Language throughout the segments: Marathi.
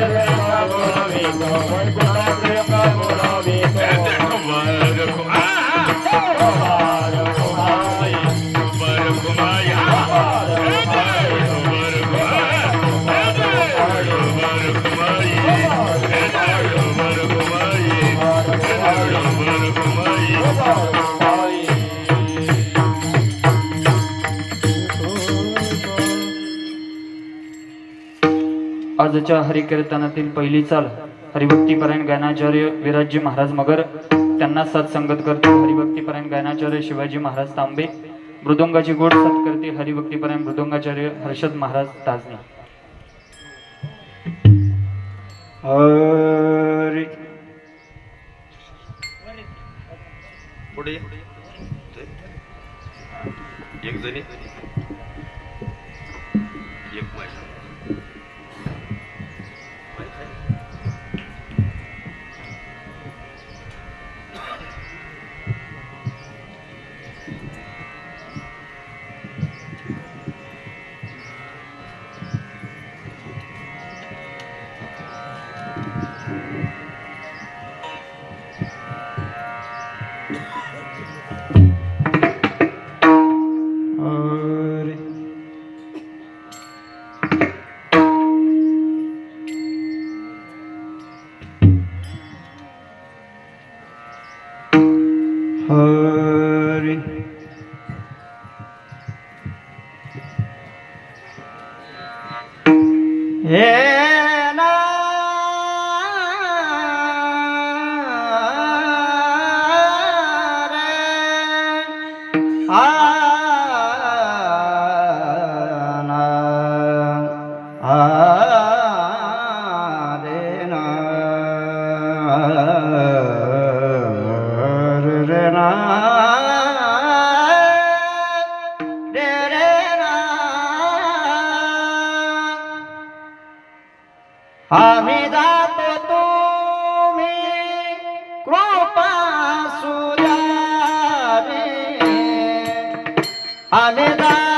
Govinda, Govinda, Govinda. आजच्या हरिकीर्तनातील पहिली चाल हरिभक्तीपरायण गायनाचार्य विराजी महाराज मगर त्यांना साथ संगत करते. हरिभक्तीपरायण गायनाचार्य शिवाजी महाराज तांबे मृदुंगाची गोड साथ करते हरिभक्तीपरायण मृदुंगाचार्य हर्षद महाराज ताजने हरी. एक जणी. हे आम्ही जातो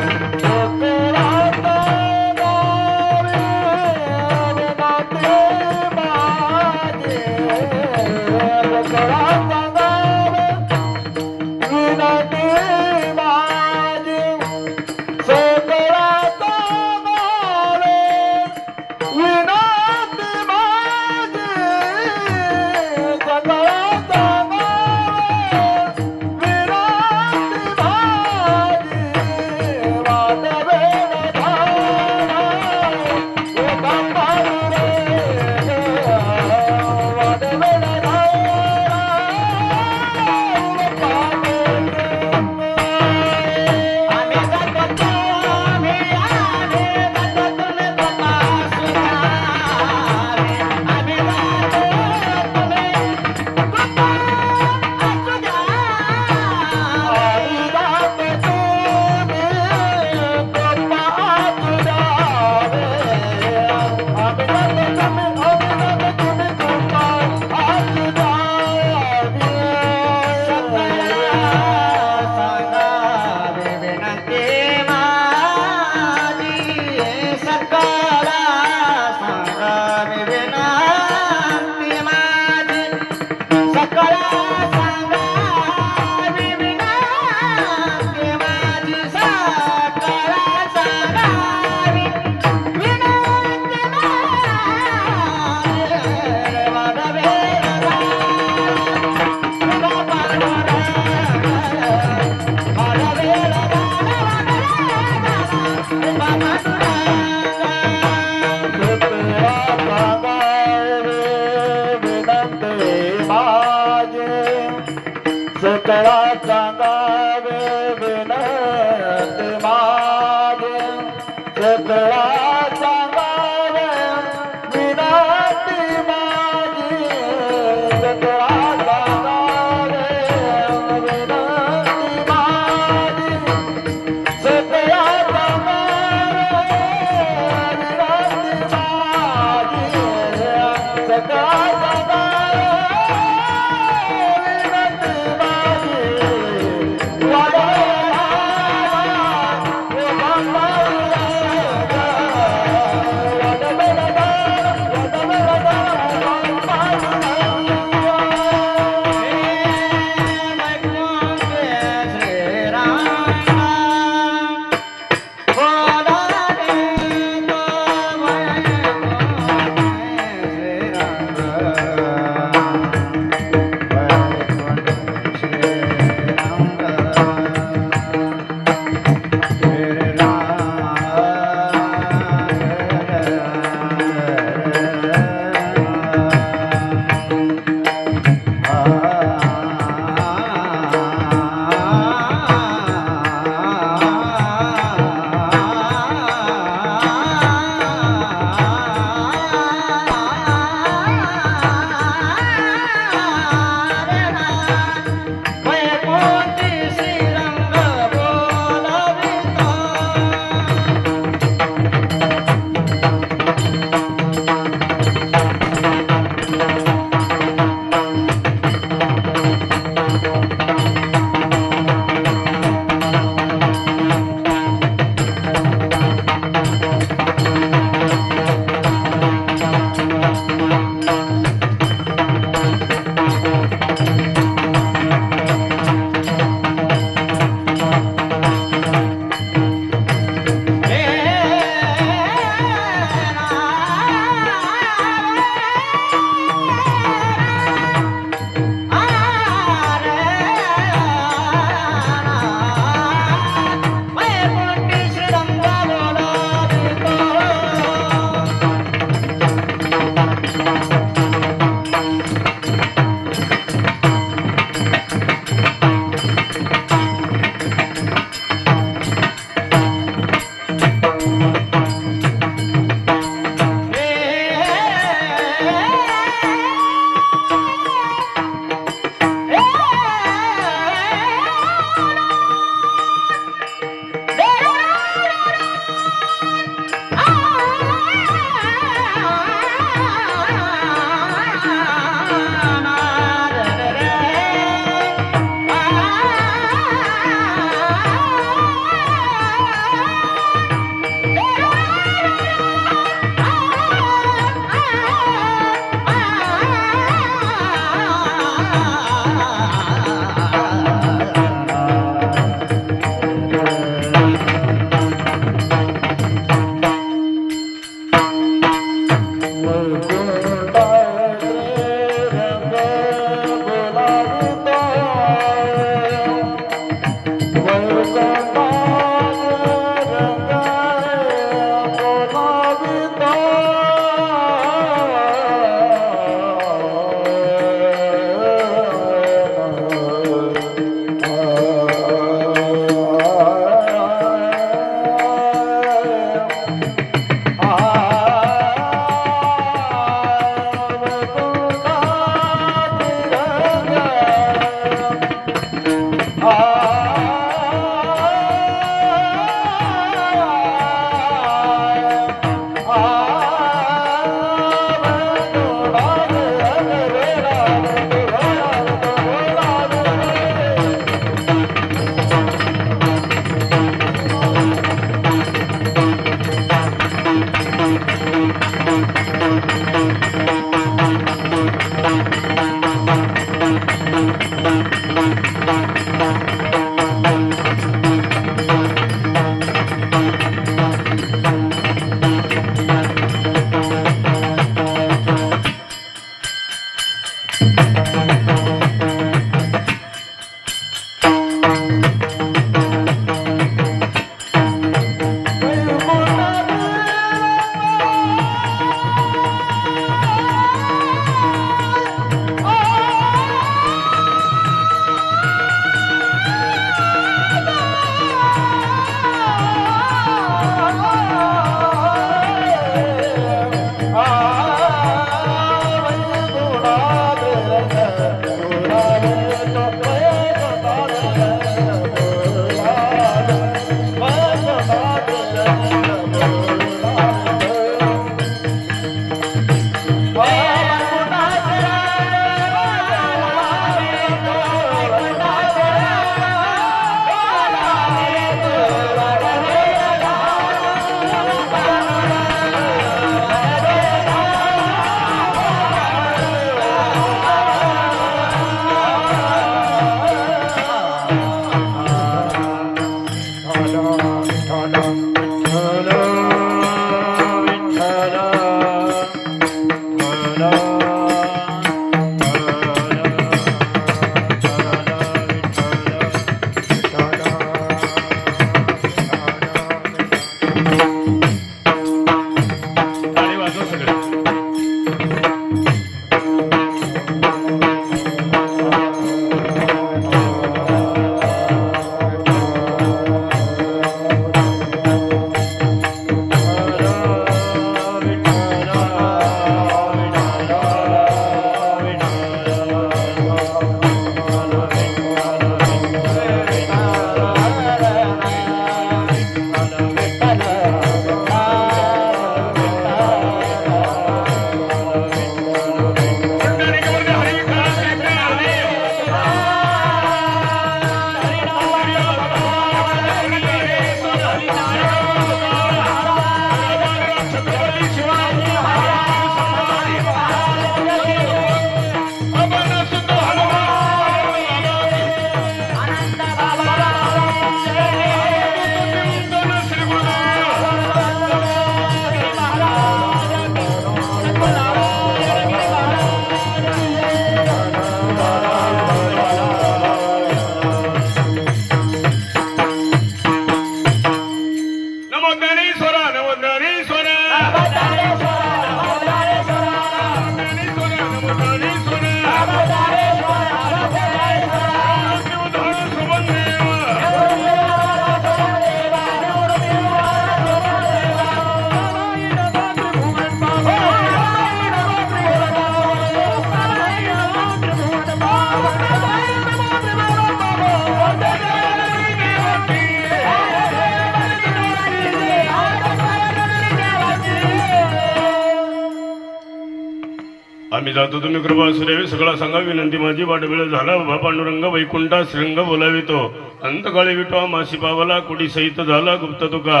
आम्ही जातो तुम्ही कृपा असू सगळा सांगा विनंती माझी वाट वेळ झाला बाबा पांडुरंग वैकुंठा श्रृंग बोलावितो. अंतकाळी विटवा मासी पावला कुडी सहित झाला गुप्त तुका.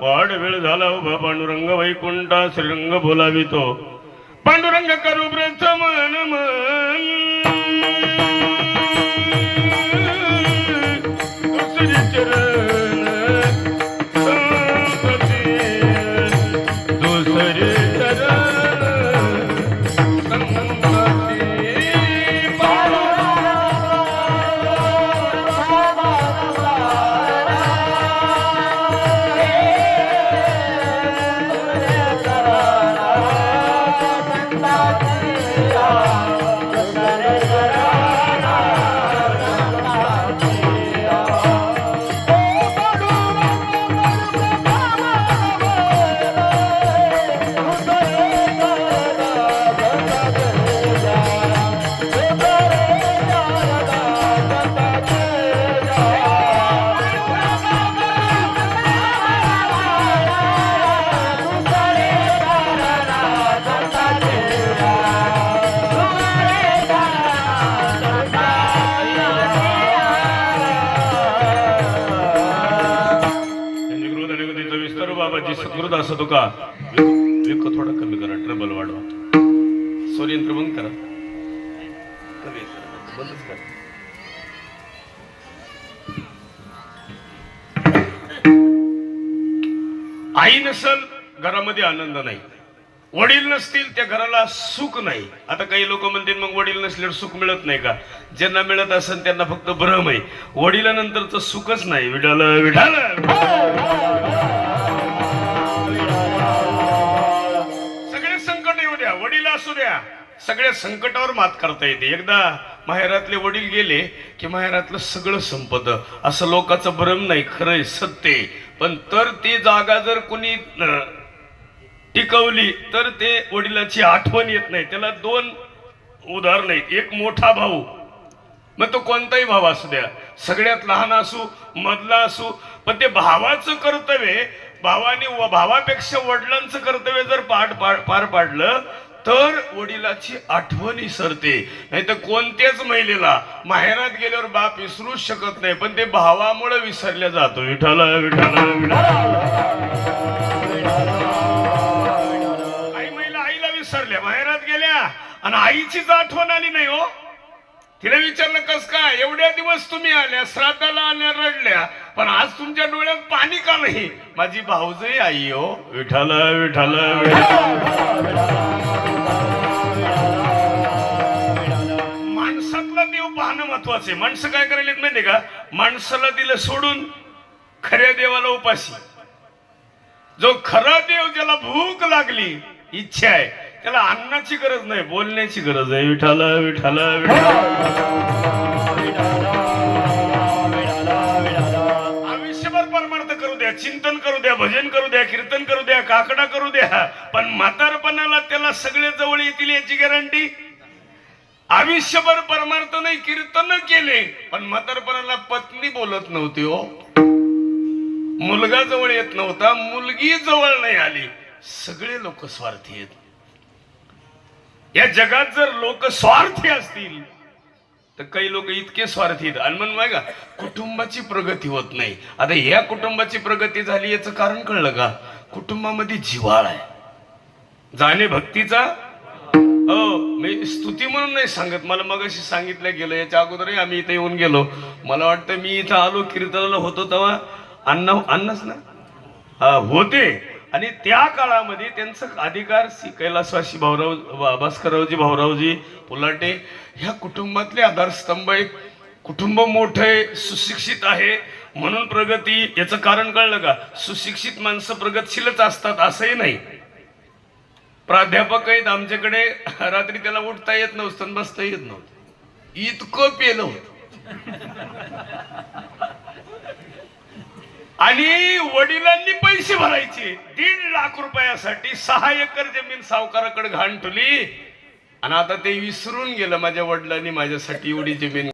वाढ वेळ झाला उभा पांडुरंग वैकुंठा श्रीरंग बोलावितो. पांडुरंग करू प्रथम मन मन. असं असं का विको थोडा कमी करा ट्रबल वाढवा. सूर्यंत्र बंद करा. कमी करा बंदच करा. आई नसल घरामध्ये आनंद नाही. वडील नसतील त्या घराला सुख नाही. आता काही लोक म्हणतील मग वडील नसल्यावर सुख मिळत नाही का? ज्यांना मिळत असेल त्यांना फक्त भ्रम आहे. वडिलानंतरच सुखच नाही. विडाल विडाल. असू द्या. सगळ्या संकटावर मात करता येते. एकदा माहेरातले वडील गेले की माहेरातलं सगळं संपत. असं लोकांचं भ्रम नाही खरंय सत्य आहे. पण तर ती जागा जर कुणी टिकवली तर ते वडिलाची आठवण येत नाही. त्याला दोन उदाहरण आहेत. एक मोठा भाऊ मग तो कोणताही भाव असू द्या. सगळ्यात लहान असू मधला असू पण ते भावाचं कर्तव्य भावाने भावापेक्षा वडिलांचं कर्तव्य जर पाठ पार पाडलं तर वडिलाची आठवण विसरते नाही तर कोणत्याच महिलेला माहेरात गेल्यावर बाप विसरूच शकत नाही पण ते भावामुळे विसरल्या जातो. विठाला विठाला आई महिला आईला विसरल्या माहेरात गेल्या आणि आईचीच आठवण आली नाही हो. तिला विचारलं कस काय? एवढ्या दिवस तुम्ही आल्या श्राद्धाला आल्या रडल्या पण आज तुमच्या डोळ्यात पाणी का नाही? माझी भाऊजही आई हो. विठाल विठाल विठाल महत्वाचं आहे. माणसं काय करायला माहिती का? माणसाला दिलं सोडून खऱ्या देवाला उपाशी. जो खरा देव ज्याला भूक लागली इच्छा आहे त्याला अन्नाची गरज नाही बोलण्याची गरज आहे. विठाल विठाल. आयुष्यभर परमार्थ करू द्या चिंतन करू द्या भजन करू द्या कीर्तन करू द्या काकडा करू द्या. पण म्हातारपणाला त्याला सगळे जवळ येतील याची गॅरंटी आयुष्यभर परमार्थ नाही कीर्तन केले पण म्हातारपणाला पत्नी बोलत नव्हती हो. मुलगा जवळ येत नव्हता मुलगी जवळ नाही आली. सगळे लोक स्वार्थी आहेत. या जगात जर लोक स्वार्थी असतील तर काही लोक इतके स्वार्थी आहेत. आणि म्हणून का कुटुंबाची प्रगती होत नाही. आता या कुटुंबाची प्रगती झाली याचं कारण कळलं का? कुटुंबामध्ये जिवाळ आहे. जाणे भक्तीचा हो मी स्तुती म्हणून नाही सांगत. मला मगाशी सांगितलं गेलं. याच्या अगोदरही आम्ही इथे येऊन गेलो. मला वाटतं मी इथं आलो कीर्तनाला होतो तेव्हा. अन्न अन्नच ना? हा, होते. आणि त्या काळामध्ये त्यांचं अधिकार श्री कैलासवासी भाऊराव भास्कररावजी भाऊरावजी पुलाटे ह्या कुटुंबातले आधारस्तंभ आहेत. कुटुंब मोठं आहे सुशिक्षित आहे. म्हणून प्रगती याचं कारण कळलं का? सुशिक्षित माणसं प्रगतशीलच असतात असंही नाही. प्राध्यापक आहेत आमच्याकडे रात्री त्याला उठता येत नव्हतं बसता येत नव्हतं. इतकं पेलं होत. आणि वडिलांनी पैसे भरायचे. दीड लाख रुपयासाठी सहा एकर जमीन सावकाराकडे घाण ठेवली. आणि आता ते विसरून गेलं माझ्या वडिलांनी माझ्यासाठी एवढी जमीन